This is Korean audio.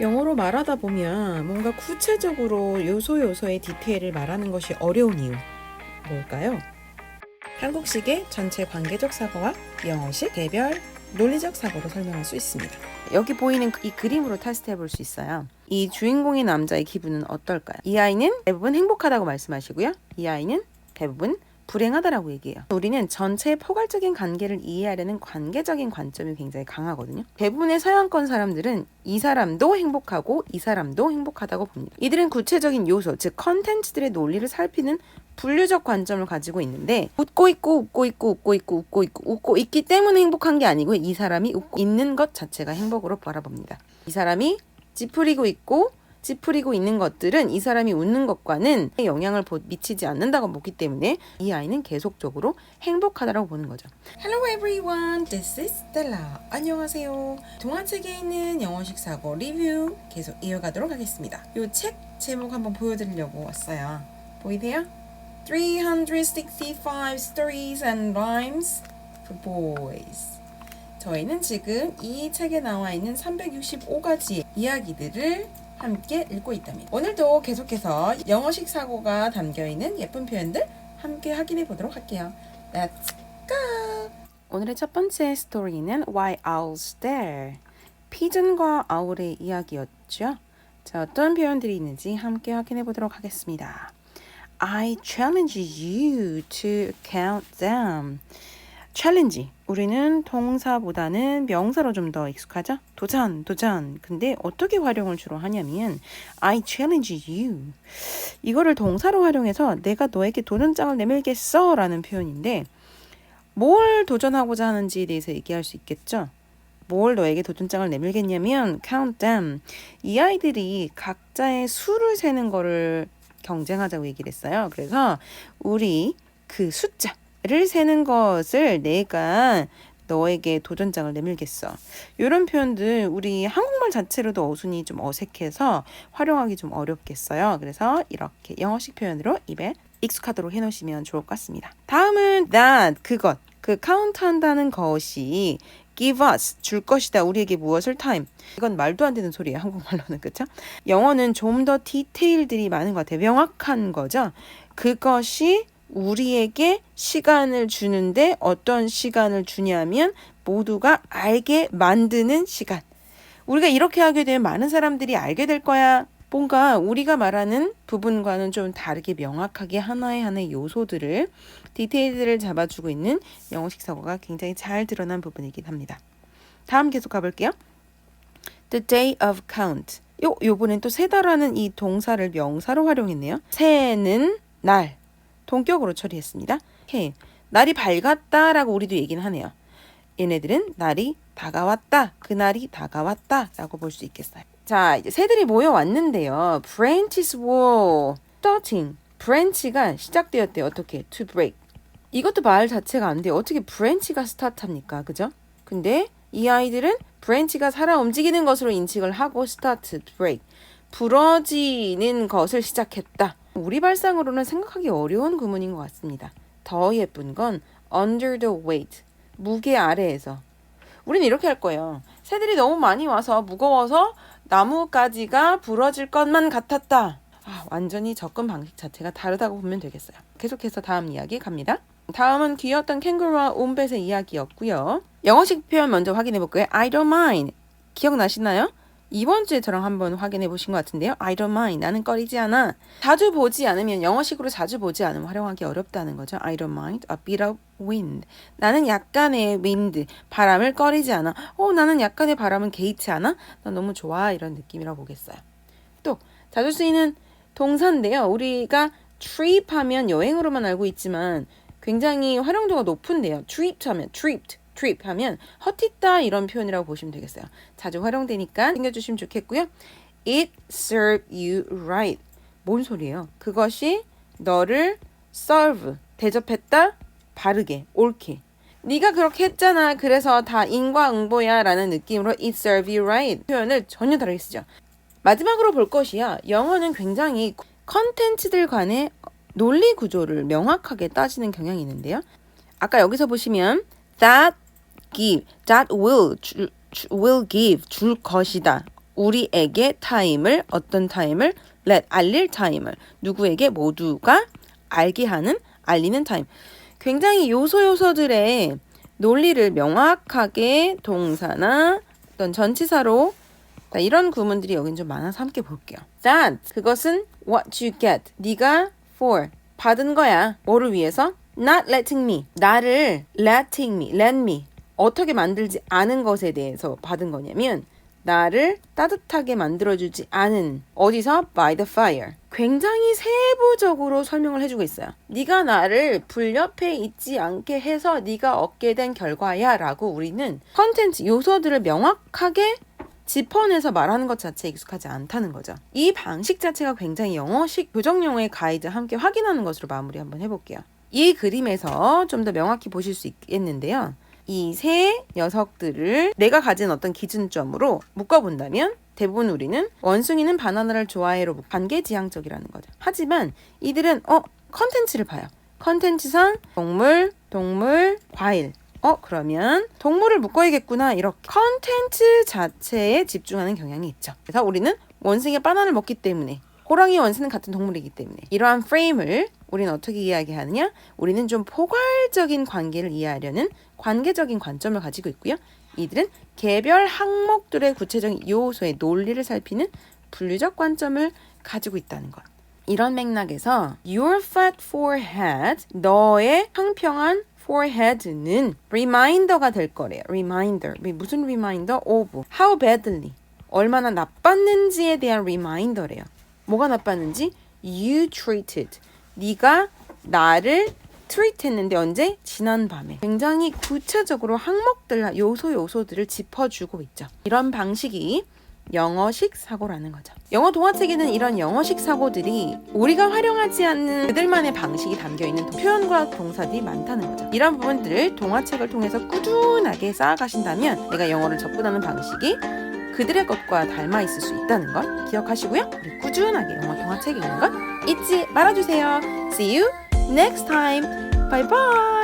영어로 말하다 보면 뭔가 구체적으로 요소 요소의 디테일을 말하는 것이 어려운 이유 뭘까요? 한국식의 전체 관계적 사고와 영어식 개별 논리적 사고로 설명할 수 있습니다. 여기 보이는 이 그림으로 테스트해 볼 수 있어요. 이 주인공의 남자의 기분은 어떨까요? 이 아이는 대부분 행복하다고 말씀하시고요. 이 아이는 대부분 불행하다라고 얘기해요. 우리는 전체의 포괄적인 관계를 이해하려는 관계적인 관점이 굉장히 강하거든요. 대부분의 서양권 사람들은 이 사람도 행복하고 이 사람도 행복하다고 봅니다. 이들은 구체적인 요소, 즉 컨텐츠들의 논리를 살피는 분류적 관점을 가지고 있는데 웃고 있고 웃고 있고 웃고 있고 웃고 있고 웃고 있기 때문에 행복한 게 아니고 이 사람이 웃고 있는 것 자체가 행복으로 바라봅니다. 이 사람이 찌푸리고 있고 찌푸리고 있는 것들은 이 사람이 웃는 것과는 영향을 보- 미치지 않는다고 보기 때문에 이 아이는 계속적으로 행복하다고 보는 거죠. Hello everyone, this is Stella. 안녕하세요. 동화책에 있는 영어식 사고 리뷰 계속 이어가도록 하겠습니다. 이 책 제목 한번 보여드리려고 왔어요. 보이세요? 365 Stories and Rhymes for Boys. 저희는 지금 이 책에 나와 있는 365가지 이야기들을 함께 읽고 있답니다. 오늘도 계속해서 영어식 사고가 담겨 있는 예쁜 표현들 함께 확인해 보도록 할게요. Let's go! 오늘의 첫 번째 스토리는 Why Owls There. 피전과 아울의 이야기였죠. 자, 어떤 표현들이 있는지 함께 확인해 보도록 하겠습니다. I challenge you to count them. 챌린지. 우리는 동사보다는 명사로 좀 더 익숙하죠? 도전, 도전. 근데 어떻게 활용을 주로 하냐면 I challenge you. 이거를 동사로 활용해서 내가 너에게 도전장을 내밀겠어 라는 표현인데 뭘 도전하고자 하는지에 대해서 얘기할 수 있겠죠? 뭘 너에게 도전장을 내밀겠냐면 count them. 이 아이들이 각자의 수를 세는 거를 경쟁하자고 얘기를 했어요. 그래서 우리 그 숫자 를 세는 것을 내가 너에게 도전장을 내밀겠어. 이런 표현들 우리 한국말 자체로도 어순이 좀 어색해서 활용하기 좀 어렵겠어요. 그래서 이렇게 영어식 표현으로 입에 익숙하도록 해놓으시면 좋을 것 같습니다. 다음은 that 그것 그 카운트한다는 것이 give us 줄 것이다 우리에게 무엇을 time 이건 말도 안 되는 소리예요 한국말로는 그쵸? 영어는 좀 더 디테일들이 많은 것 같아요 명확한 거죠 그것이 우리에게 시간을 주는데 어떤 시간을 주냐면 모두가 알게 만드는 시간 우리가 이렇게 하게 되면 많은 사람들이 알게 될 거야. 뭔가 우리가 말하는 부분과는 좀 다르게 명확하게 하나의 하나의 요소들을 디테일들을 잡아주고 있는 영어식 사고가 굉장히 잘 드러난 부분이긴 합니다. 다음 계속 가볼게요. The day of count. 요 요번엔 또 세다라는 이 동사를 명사로 활용했네요. 세는 날 동격으로 처리했습니다. 오케이. 날이 밝았다라고 우리도 얘기는 하네요. 얘네들은 날이 다가왔다. 그날이 다가왔다라고 볼 수 있겠어요. 자, 이제 새들이 모여왔는데요. Branches were starting. branch가 시작되었대요. 어떻게? to break. 이것도 말 자체가 안 돼요. 어떻게 branch가 스타트합니까? 그죠? 근데 이 아이들은 branch가 살아 움직이는 것으로 인식을 하고 start, break. 부러지는 것을 시작했다. 우리 발상으로는 생각하기 어려운 구문인 것 같습니다. 더 예쁜 건 under the weight. 무게 아래에서. 우리는 이렇게 할 거예요. 새들이 너무 많이 와서 무거워서 나무가지가 부러질 것만 같았다. 아, 완전히 접근 방식 자체가 다르다고 보면 되겠어요. 계속해서 다음 이야기 갑니다. 다음은 귀여웠던 캥거루와 옴뱃의 이야기였고요. 영어식 표현 먼저 확인해 볼까요? I don't mind. 기억나시나요? 이번 주에 저랑 한번 확인해 보신 것 같은데요. I don't mind. 나는 꺼리지 않아. 자주 보지 않으면 영어식으로 자주 보지 않으면 활용하기 어렵다는 거죠. I don't mind a bit of wind. 나는 약간의 wind, 바람을 꺼리지 않아. 어, 나는 약간의 바람은 개의치 않아? 난 너무 좋아. 이런 느낌이라고 보겠어요. 또 자주 쓰이는 동사인데요. 우리가 trip 하면 여행으로만 알고 있지만 굉장히 활용도가 높은데요. trip 하면 tripped, trip 하면 헛잇다 이런 표현이라고 보시면 되겠어요. 자주 활용되니까 챙겨주시면 좋겠고요. It serve you right. 뭔 소리예요? 그것이 너를 serve 대접했다 바르게 옳게. 네가 그렇게 했잖아. 그래서 다 인과응보야 라는 느낌으로 it serve you right 표현을 전혀 다르게 쓰죠. 마지막으로 볼 것이야. 영어는 굉장히 컨텐츠들 간의 논리 구조를 명확하게 따지는 경향이 있는데요. 아까 여기서 보시면 that give, that will 줄, 주- will give 줄 것이다. 우리에게 타임을 어떤 타임을 let 알릴 타임을 누구에게 모두가 알게 하는 알리는 타임. 굉장히 요소 요소들의 논리를 명확하게 동사나 어떤 전치사로 자, 이런 구문들이 여긴 좀 많아서 함께 볼게요. That 그것은 what you get. 네가 for 받은 거야. 뭐를 위해서? Not letting me. 나를 letting me, let me 어떻게 만들지 않은 것에 대해서 받은 거냐면 나를 따뜻하게 만들어주지 않은 어디서 by the fire. 굉장히 세부적으로 설명을 해주고 있어요. 네가 나를 불 옆에 있지 않게 해서 네가 얻게 된 결과야라고 우리는 컨텐츠 요소들을 명확하게 짚어내서 말하는 것 자체에 익숙하지 않다는 거죠. 이 방식 자체가 굉장히 영어식 교정용어의 가이드 함께 확인하는 것으로 마무리 한번 해볼게요. 이 그림에서 좀 더 명확히 보실 수 있겠는데요. 이 세 녀석들을 내가 가진 어떤 기준점으로 묶어본다면 대부분 우리는 원숭이는 바나나를 좋아해로 관계지향적이라는 거죠. 하지만 이들은 어 컨텐츠를 봐요. 컨텐츠상 동물, 동물, 과일. 어 그러면 동물을 묶어야겠구나 이렇게 컨텐츠 자체에 집중하는 경향이 있죠. 그래서 우리는 원숭이가 바나나를 먹기 때문에 호랑이 원숭이는 같은 동물이기 때문에 이러한 프레임을 우리는 어떻게 이해하게 하느냐? 우리는 좀 포괄적인 관계를 이해하려는 관계적인 관점을 가지고 있고요. 이들은 개별 항목들의 구체적인 요소의 논리를 살피는 분류적 관점을 가지고 있다는 것. 이런 맥락에서 your fat forehead 너의 평평한 forehead는 reminder가 될 거래요. reminder. 무슨 reminder? of how badly 얼마나 나빴는지에 대한 reminder래요. 뭐가 나빴는지 you treated 네가 나를 트윗 했는데 언제? 지난 밤에. 굉장히 구체적으로 항목들, 요소 요소들을 짚어주고 있죠. 이런 방식이 영어식 사고라는 거죠. 영어 동화책에는 이런 영어식 사고들이 우리가 활용하지 않는 그들만의 방식이 담겨 있는 표현과 동사들이 많다는 거죠. 이런 부분들을 동화책을 통해서 꾸준하게 쌓아가신다면 내가 영어를 접근하는 방식이 그들의 것과 닮아 있을 수 있다는 걸 기억하시고요. 우리 꾸준하게 영어 동화책 읽는 것 잊지 말아주세요. See you next time. Bye bye.